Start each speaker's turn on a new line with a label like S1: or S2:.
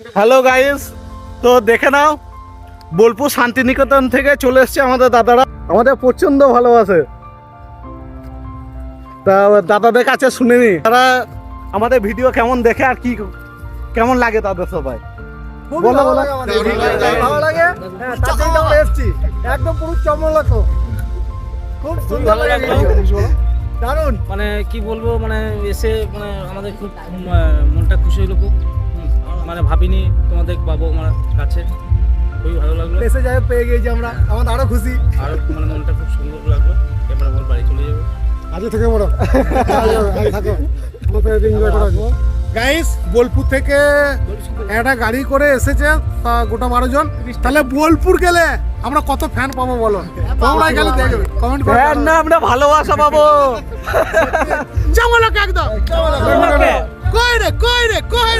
S1: Hello guys তো দেখে নাও বোলপুর শান্তিনিকেতন থেকে চলে এসছে আমাদের দাদারা। আমাদের প্রচণ্ড ভালোবাসে। তা দাদাদের কাছে শুনে নি তারা আমাদের ভিডিও কেমন দেখে আর কি কেমন লাগে তাদের সবাই? বলো, বলো।
S2: ভালো লাগে। হ্যাঁ একদম পুরো চমলক খুব সুন্দর
S3: ভালো
S2: লাগে।
S3: লাগল।
S2: দারুণ।
S3: মানে কি বলব মানে এসে মানে আমাদের খুব মনটা খুশি হলো খুব। মানে ভাবিনি তোমাদের পাবো আমার কাছে। খুবই ভালো লাগল।
S2: এসে যাই পেয়ে গেছি আমরা। আমাদের আরও খুশি।
S3: আর মানে মনটা খুব সুন্দর লাগল। এবার আমার বাড়ি চলে যাব।
S2: আজকে থেকে বড় থাকো। গাইস বোলপুর থেকে একটা গাড়ি করে এসেছে গোটা বারো জন। তাহলে বোলপুর গেলে আমরা কত ফ্যান পাবো বলো? তোমরা খালি দেখবে। কমেন্ট করে।
S1: হ্যাঁ না আমরা ভালোবাসা পাবো।
S2: চমলক একদম। কই রে কই রে কই রে?